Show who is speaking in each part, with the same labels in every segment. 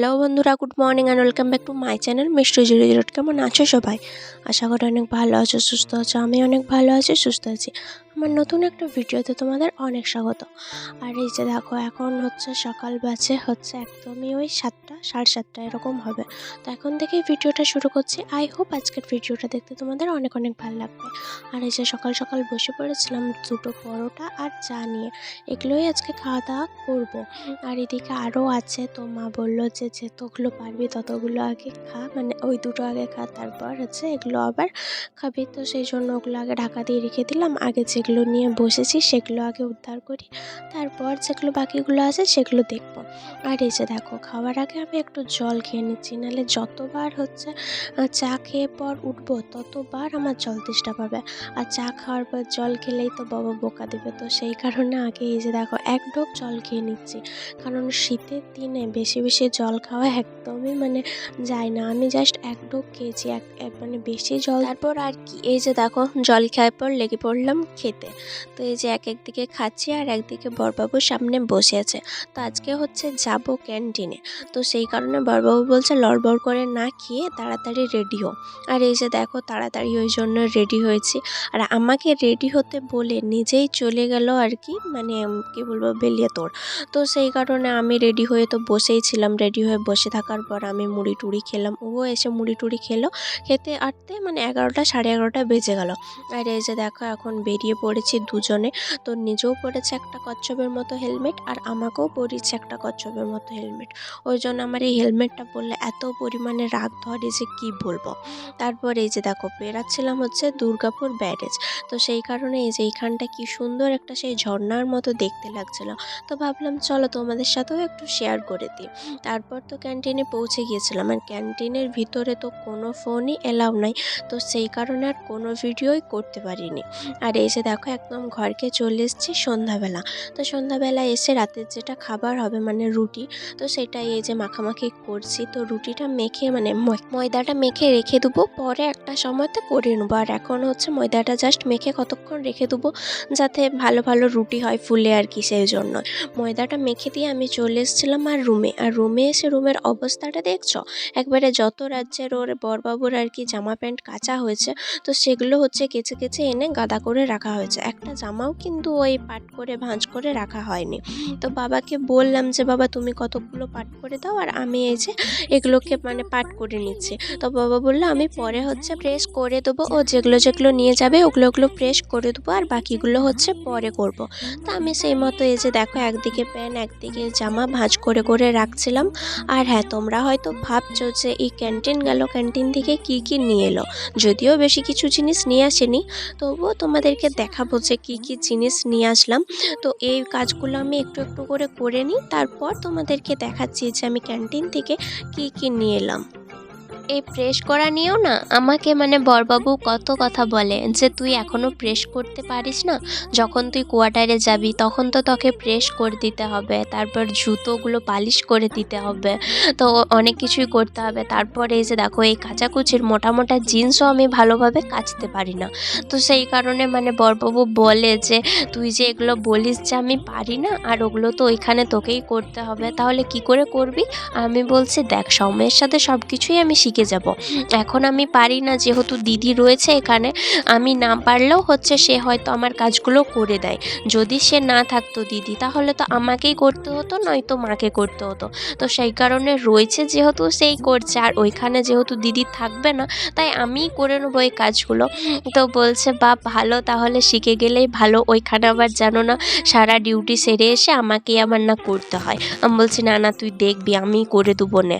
Speaker 1: Hello বন্ধুরা good morning and welcome back to my channel Mishti zero zero কেমন আছো সবাই? আশা করি অনেক ভালো আছো, সুস্থ আছো আমি অনেক ভালো আছি, সুস্থ আছি। আমার নতুন একটা ভিডিওতে তোমাদের অনেক স্বাগত। আর এই যে দেখো, এখন হচ্ছে সকাল বাজে, হচ্ছে একদমই ওই সাতটা, সাড়ে সাতটা এরকম হবে। তো এখন থেকেই ভিডিওটা শুরু করছি। আই হোপ আজকের ভিডিওটা দেখতে তোমাদের অনেক অনেক ভালো লাগবে। আর এই যে সকাল সকাল বসে পড়েছিলাম দুটো পরোটা আর চা নিয়ে। এগুলোই আজকে খাওয়া দাওয়া করব। আর এদিকে আরও আছে, তো মা বলল যে যতগুলো পারবি ততগুলো আগে খা। মানে ওই দুটো আগে খা, তারপর হচ্ছে এগুলো আবার খাবি। তো সেই জন্য ওগুলো আগে ঢাকা দিয়ে রেখে দিলাম। আগে যেগুলো নিয়ে বসেছি সেগুলো আগে উদ্ধার করি, তারপর যেগুলো বাকিগুলো আছে সেগুলো দেখব। আর এই যে দেখো, খাওয়ার আগে আমি একটু জল খেয়ে নিচ্ছি, নাহলে যতবার হচ্ছে চা খেয়ে পর উঠবো, ততবার আমার জল তেষ্টা পাবে। আর চা খাওয়ার পর জল খেলেই তো বাবা বোকা দেবে। তো সেই কারণে আগে এই যে দেখো, এক ঢোক জল খেয়ে নিচ্ছি। কারণ শীতের দিনে বেশি বেশি জল খাওয়া একদমই মানে যায় না। আমি জাস্ট এক ঢোক খেয়েছি, এক মানে বেশি জল। তারপর আর কি, এই যে দেখো, জল খাওয়ার পর লেগে পড়লাম খেতে। তো এই যে এক একদিকে খাচ্ছি আর একদিকে বরবাবু সামনে বসে আছে। তো আজকে হচ্ছে যাব ক্যান্টিনে। তো সেই কারণে বরবাবু বলছে, লড়বড় করে না খেয়ে তাড়াতাড়ি রেডি হো আর এই যে দেখো তাড়াতাড়ি ওই জন্য রেডি হয়েছি। আর আমাকে রেডি হতে বলে নিজেই চলে গেল আর কি মানে কি বলব, বেলিয়ে তোর। তো সেই কারণে আমি রেডি হয়ে তো বসেই ছিলাম। রেডি হয়ে বসে থাকার পর আমি মুড়ি টুড়ি খেলাম। ও এসে মুড়ি টুড়ি খেলো। খেতে আটতে মানে এগারোটা, সাড়ে এগারোটা বেজে গেল। আর এই যে দেখো এখন বেরিয়ে পড়েছি দুজনে। তো নিজেও পরেছে একটা কচ্ছপের মতো হেলমেট আর আমাকেও পরিয়েছে একটা কচ্ছপের মতো হেলমেট ওই জন্য আমার এই হেলমেটটা পরলে এত পরিমাণে রাগ ধরে যে কি বলব? তারপর এই যে দেখো বেরাচ্ছিলাম হচ্ছে দুর্গাপুর ব্যারেজ। তো সেই কারণে এই যে এইখানটা কি সুন্দর একটা সেই ঝর্ণার মতো দেখতে লাগছিল। তো ভাবলাম চলো তোমাদের সাথেও একটু শেয়ার করে দিই। তারপর তো ক্যান্টিনে পৌঁছে গিয়েছিলাম। আর ক্যান্টিনের ভিতরে তো কোনো ফোনই এলাও নাই। তো সেই কারণে আর কোনো ভিডিওই করতে পারিনি। আর এই যে দেখো একদম ঘরকে চলে এসেছি সন্ধ্যাবেলা। তো সন্ধ্যাবেলা এসে রাতের যেটা খাবার হবে মানে রুটি, তো সেটাই এই যে মাখামাখি করছি। তো রুটিটা মেখে মানে ময়দাটা মেখে রেখে দেবো, পরে একটা সময়তে করে নেব। আর এখন হচ্ছে ময়দাটা জাস্ট মেখে কতক্ষণ রেখে দেবো, যাতে ভালো ভালো রুটি হয় ফুলে আর কি সেই জন্য। ময়দাটা মেখে দিয়ে আমি চলে এসেছিলাম আর রুমে। আর রুমে এসে রুমের অবস্থাটা দেখছ? একবারে যত রাজ্যের ওর বরবাবুর আর কি জামা প্যান্ট কাচা হয়েছে, তো সেগুলো হচ্ছে কেচে কেচে এনে গাদা করে রাখা হয়েছে। একটা জামাও কিন্তু ওই পাট করে, ভাঁজ করে রাখা হয়নি। তো বাবাকে বললাম যে, বাবা, তুমি কতগুলো পাট করে দাও আর আমি এই যে এগুলোকে মানে পাট করে নিচ্ছি। তো বাবা বলল, আমি পরে হচ্ছে প্রেস করে দেবো। ও যেগুলো যেগুলো নিয়ে যাবে, ওগুলো ওগুলো প্রেস করে দেবো আর বাকিগুলো হচ্ছে পরে করব। তো আমি সেই মতো এই যে দেখো, একদিকে প্যান্ট একদিকে জামা ভাঁজ করে করে রাখছিলাম। আর হ্যাঁ তোমরা হয়তো ভাবছ যে, এই ক্যান্টিন গেল ক্যান্টিন থেকে কি কি নিয়ে এলো? যদিও বেশি কিছু জিনিস নিয়ে আসেনি, তবুও তোমাদেরকে দেখাবো যে কি কি জিনিস নিয়ে আসলাম। তো এই কাজগুলো আমি একটু একটু করে করে নিই, তারপর তোমাদেরকে দেখাচ্ছি যে আমি ক্যান্টিন থেকে কি কি নিয়ে এলাম। এই প্রেস করা নিয়েও না, আমাকে মানে বরবাবু কত কথা বলে যে তুই এখনও প্রেস করতে পারিস না। যখন তুই কোয়ার্টারে যাবি, তখন তো তোকে প্রেস করে দিতে হবে, তারপর জুতোগুলো পালিশ করে দিতে হবে। তো অনেক কিছুই করতে হবে। তারপর এই যে দেখো, এই কাচাকুচির মোটা মোটা জিন্সও আমি ভালোভাবে কাচতে পারি না। তো সেই কারণে মানে বরবাবু বলে যে, তুই যে এগুলো বলিস যে আমি পারি না, আর ওগুলো তো ওইখানে তোকেই করতে হবে, তাহলে কি করে করবি? আমি বলছি, দেখ, সময়ের সাথে সব কিছুই আমি শিখে যাব। এখন আমি পারি না, যেহেতু দিদি রয়েছে এখানে, আমি না পারলেও হচ্ছে সে হয়তো আমার কাজগুলো করে দেয়। যদি সে না থাকতো দিদি, তাহলে তো আমাকেই করতে হতো, নয়তো মাকে করতে হতো। তো সেই কারণে রয়েছে যেহেতু সেই করছে, আর ওইখানে যেহেতু দিদি থাকবে না, তাই আমিই করে নেব এই কাজগুলো। তো বলছে বা ভালো, তাহলে শিখে গেলেই ভালো। ওইখানে আবার জানো না, সারা ডিউটি সেরে এসে আমাকেই আমার না করতে হয়। আমি বলছি, না না, তুই দেখবি, আমিই করে দেবো না।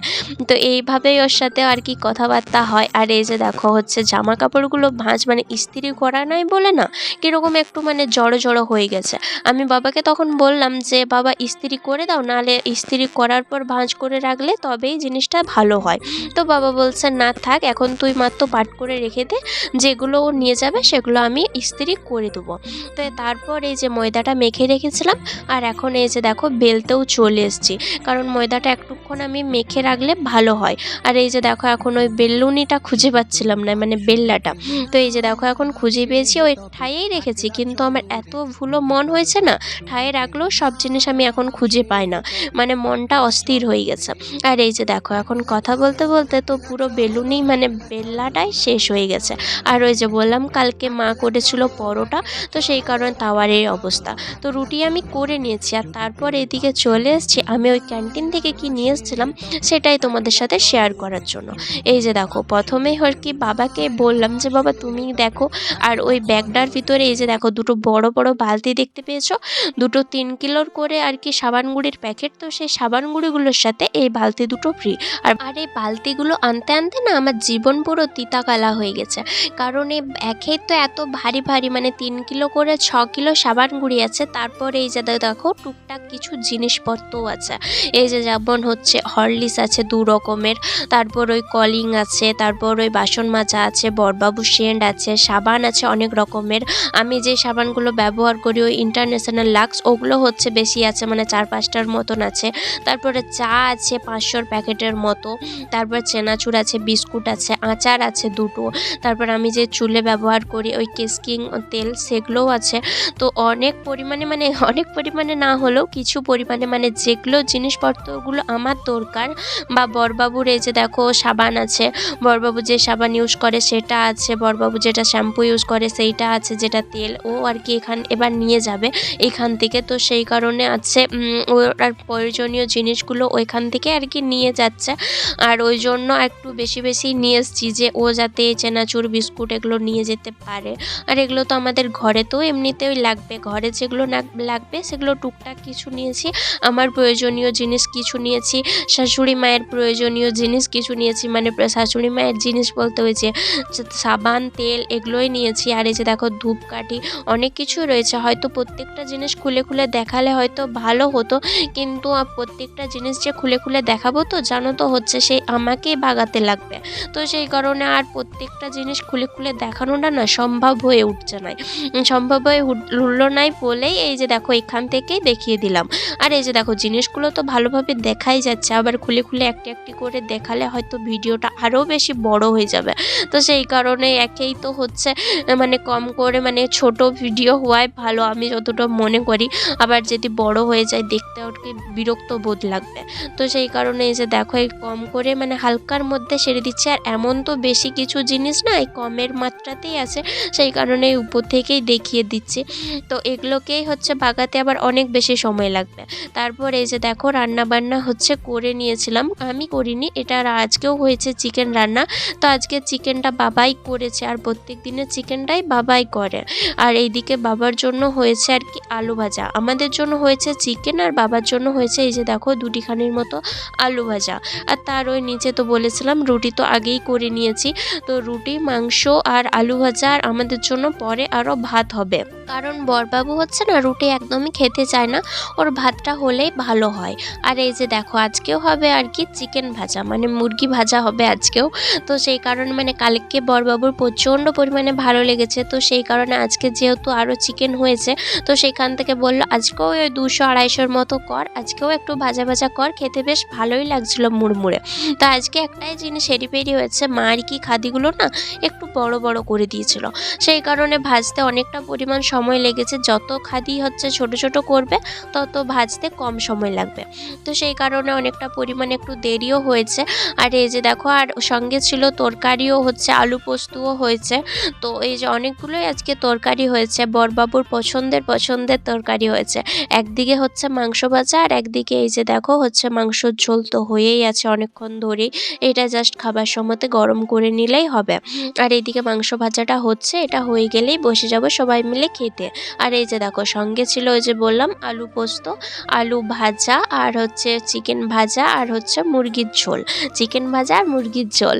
Speaker 1: তো এইভাবেই ওর সাথে আর কি কথাবার্তা হয়? আর এই যে দেখো হচ্ছে জামা কাপড়গুলো ভাঁজ মানে ইস্ত্রি করা নাই বলে না, কীরকম একটু মানে জড়ো জড়ো হয়ে গেছে। আমি বাবাকে তখন বললাম যে, বাবা ইস্ত্রি করে দাও, নাহলে ইস্ত্রি করার পর ভাঁজ করে রাখলে তবেই জিনিসটা ভালো হয়। তো বাবা বলছে, না থাক, এখন তুই মাত্র পাট করে রেখে দে, যেগুলো ও নিয়ে যাবে সেগুলো আমি ইস্ত্রি করে দেবো। তো তারপর এই যে ময়দাটা মেখে রেখেছিলাম, আর এখন এই যে দেখো বেলতেও চলে এসেছি, কারণ ময়দাটা একটুক্ষণ আমি মেখে রাখলে ভালো হয়। আর এই যে দেখো এখন ওই বেলুনিটা খুঁজে পাচ্ছিলাম না মানে বেল্লাটা। তো এই যে দেখো, এখন খুঁজে পেয়েছি, ওই ঠাইয়েই রেখেছি, কিন্তু আমার এত ভুলো মন হয়েছে না ঠায়ে রাখলেও সব জিনিস আমি এখন খুঁজে পাই না। মানে মনটা অস্থির হয়ে গেছে। আর এই যে দেখো, এখন কথা বলতে বলতে তো পুরো বেলুনই মানে বেল্লাটাই শেষ হয়ে গেছে। আর ওই যে বললাম, কালকে মা করেছিল পরোটা, তো সেই কারণে তাওয়ার এই অবস্থা। তো রুটি আমি করে নিয়েছি, আর তারপর এদিকে চলে এসেছি। আমি ওই ক্যান্টিন থেকে কি নিয়ে এসেছিলাম, সেটাই তোমাদের সাথে শেয়ার করার জন্য। এই যে দেখো প্রথমেই আর কি বাবাকে বললাম যে, বাবা, তুমি দেখো। আর ওই ব্যাগটার ভিতরে এই যে দেখো, দুটো বড় বড় বালতি দেখতে পেয়েছ? দুটো তিন কিলোর করে আর কি সাবান গুঁড়ির প্যাকেট। তো সেই সাবান গুঁড়িগুলোর সাথে এই বালতি দুটো ফ্রি আর আর এই বালতিগুলো আনতে আনতে না আমার জীবন পুরো তিতাকালা হয়ে গেছে। কারণ এই একেই তো এত ভারী ভারী মানে তিন কিলো করে ছ কিলো সাবান গুঁড়ি আছে। তারপর এই যে দেখো, টুকটাক কিছু জিনিসপত্রও আছে। এই যে যেমন হচ্ছে হরলিক্স আছে দু রকমের। তারপর ওই কলিং আছে, তারপর ওই বাসন মাজা আছে, বরবাবু সেন্ট আছে, সাবান আছে অনেক রকমের। আমি যে সাবানগুলো ব্যবহার করি, ওই ইন্টারন্যাশনাল লাক্স ওগুলো হচ্ছে বেশি আছে মানে চার পাঁচটার মতন আছে। তারপরে চা আছে পাঁচশোর প্যাকেটের মতো। তারপর চেনাচুর আছে, বিস্কুট আছে, আচার আছে দুটো। তারপর আমি যে চুলে ব্যবহার করি, ওই কেসকিং তেল, সেগুলোও আছে। তো অনেক পরিমাণে মানে অনেক পরিমাণে না হলেও কিছু পরিমাণে মানে যেগুলো জিনিসপত্রগুলো আমার দরকার, বা বরবাবুর এই যে দেখো, সাবান আছে, বরবাবু যে সাবান ইউজ করে সেটা আছে, বরবাবু যেটা শ্যাম্পু ইউজ করে সেইটা আছে, যেটা তেল, ও আর কি এখান, এবার নিয়ে যাবে এখান থেকে। তো সেই কারণে আছে ওর প্রয়োজনীয় জিনিসগুলো ওইখান থেকে আর কি নিয়ে যাচ্ছে। আর ওই জন্য একটু বেশি বেশি নিয়ে এসছি যে ও যাতে চেনাচুর, বিস্কুট এগুলো নিয়ে যেতে পারে। আর এগুলো তো আমাদের ঘরে তো এমনিতেই লাগবে। ঘরে যেগুলো লাগবে সেগুলো টুকটাক কিছু নিয়েছি। আমার প্রয়োজনীয় জিনিস কিছু নিয়েছি, শাশুড়ি মায়ের প্রয়োজনীয় জিনিস কিছু নিয়েছি মানে শাশুড়ি মায়ের জিনিস বলতে যে সাবান, তেল এগুলোই নিয়েছি। আর এই যে দেখো ধূপকাঠি অনেক কিছু রয়েছে। হয়তো প্রত্যেকটা জিনিস খুলে খুলে দেখালে হয়তো ভালো হতো। কিন্তু প্রত্যেকটা জিনিস যে খুলে খুলে দেখাবো তো জানো তো হচ্ছে সেই আমাকেই বাগাতে লাগবে। তো সেই কারণে আর প্রত্যেকটা জিনিস খুলে খুলে দেখানোটা না সম্ভব হয়ে উঠছে না। সম্ভব হয়ে উঠ- উঠল নাই বলেই এই যে দেখো এখান থেকেই দেখিয়ে দিলাম। আর এই যে দেখো জিনিসগুলো তো ভালোভাবে দেখাই যাচ্ছে। আবার খুলে খুলে একটি একটি করে দেখালে হয়তো ভিডিওটা আরও বেশি বড় হয়ে যাবে। তো সেই কারণে একেই তো হচ্ছে মানে কম করে মানে ছোট ভিডিও হওয়াই ভালো আমি যতটা মনে করি। আবার যদি বড় হয়ে যায় দেখতে আর কি বিরক্ত বোধ লাগবে। তো সেই কারণে এই যে দেখো, এই কম করে মানে হালকার মধ্যে সেরে দিচ্ছে। আর এমন তো বেশি কিছু জিনিস না, এই কমের মাত্রাতেই আছে। সেই কারণে উপর থেকেই দেখিয়ে দিচ্ছে। তো এগুলোকেই হচ্ছে বাগাতে আবার অনেক বেশি সময় লাগবে। তারপর এই যে দেখো রান্না বান্না হচ্ছে করে নিয়েছিলাম। আমি করিনি, এটা আর আজকেও হয়েছে চিকেন রান্না। তো আজকে চিকেনটা বাবাই করেছে আর প্রত্যেক দিনের চিকেনটাই বাবাই করে। আর এইদিকে বাবার জন্য হয়েছে আর কি আলু ভাজা। আমাদের জন্য হয়েছে চিকেন আর বাবার জন্য হয়েছে এই যে দেখো দুটিখানির মতো আলু ভাজা। আর তার ওই নিচে তো বলেছিলাম রুটি তো আগেই করে নিয়েছি। তো রুটি, মাংস আর আলু ভাজা আর আমাদের জন্য পরে আরও ভাত হবে। কারণ বরবাবু হচ্ছে না রুটি একদমই খেতে চায় না। ওর ভাতটা হলেই ভালো হয়। আর এই যে দেখো আজকেও হবে আর কি চিকেন ভাজা। মানে মুরগি ভাজা হবে আজকেও। তো সেই কারণে মানে কালকে বরবাবুর প্রচণ্ড পরিমাণে ভালো লেগেছে। তো সেই কারণে আজকে যেহেতু আরও চিকেন হয়েছে, তো সেখান থেকে বলল, আজকেও ওই দুশো আড়াইশোর মতো কর, আজকেও একটু ভাজা ভাজা কর, খেতে বেশ ভালোই লাগছিল মুড়মুড়ে। তো আজকে একটাই জিনিস হেরিপেরি হয়েছে, মা আর কি খাদিগুলো না একটু বড় বড় করে দিয়েছিল। সেই কারণে ভাজতে অনেকটা পরিমাণ সময় লেগেছে, যত খাদি হচ্ছে ছোট ছোট করবে, তত ভাজতে কম সময় লাগবে। তো সেই কারণে অনেকটা পরিমাণে একটু দেরিও হয়েছে। আর এই যে দেখো, আর সঙ্গে ছিল তরকারিও হচ্ছে, আলু পোস্তও হয়েছে। তো এই যে অনেকগুলোই আজকে তরকারি হয়েছে, বরবাবুর পছন্দের পছন্দের তরকারি হয়েছে। একদিকে হচ্ছে মাংস ভাজা, আর একদিকে এই যে দেখো, হচ্ছে মাংসর ঝোল তো হয়েই আছে অনেকক্ষণ ধরেই। এটা জাস্ট খাবার সময়তে গরম করে নিলেই হবে। আর এইদিকে মাংস ভাজাটা হচ্ছে, এটা হয়ে গেলেই বসে যাব সবাই মিলে খেতে। আর এই যে দেখো, সঙ্গে ছিল ওই যে বললাম, আলু পোস্ত, আলু ভাজা, আর হচ্ছে চিকেন ভাজা, আর হচ্ছে মুরগির ঝোল। চিকেন ভাজা আর মুরগির ঝোল।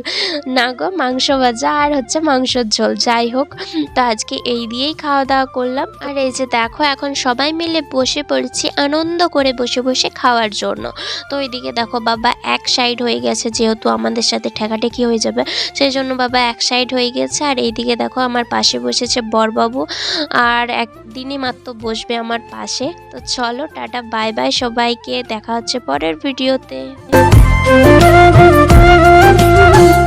Speaker 1: না গো, মাংস ভাজা আর হচ্ছে মাংসর ঝোল। যাই হোক, তো আজকে এই দিয়েই খাওয়া দাওয়া করলাম। আর এই যে দেখো, এখন সবাই মিলে বসে পড়েছি আনন্দ করে বসে বসে খাওয়ার জন্য। তো ওইদিকে দেখো, বাবা এক সাইড হয়ে গেছে, যেহেতু আমাদের সাথে ঠেকাঠেকি হয়ে যাবে। সেই জন্য বাবা এক সাইড হয়ে গেছে। আর এইদিকে দেখো, আমার পাশে বসেছে বরবাবু। আর একদিনই মাত্র বসবে আমার পাশে। তো চলো, টাটা, বাই বাই সবাইকে। দেখা হচ্ছে পরের ভিডিওতে 啊。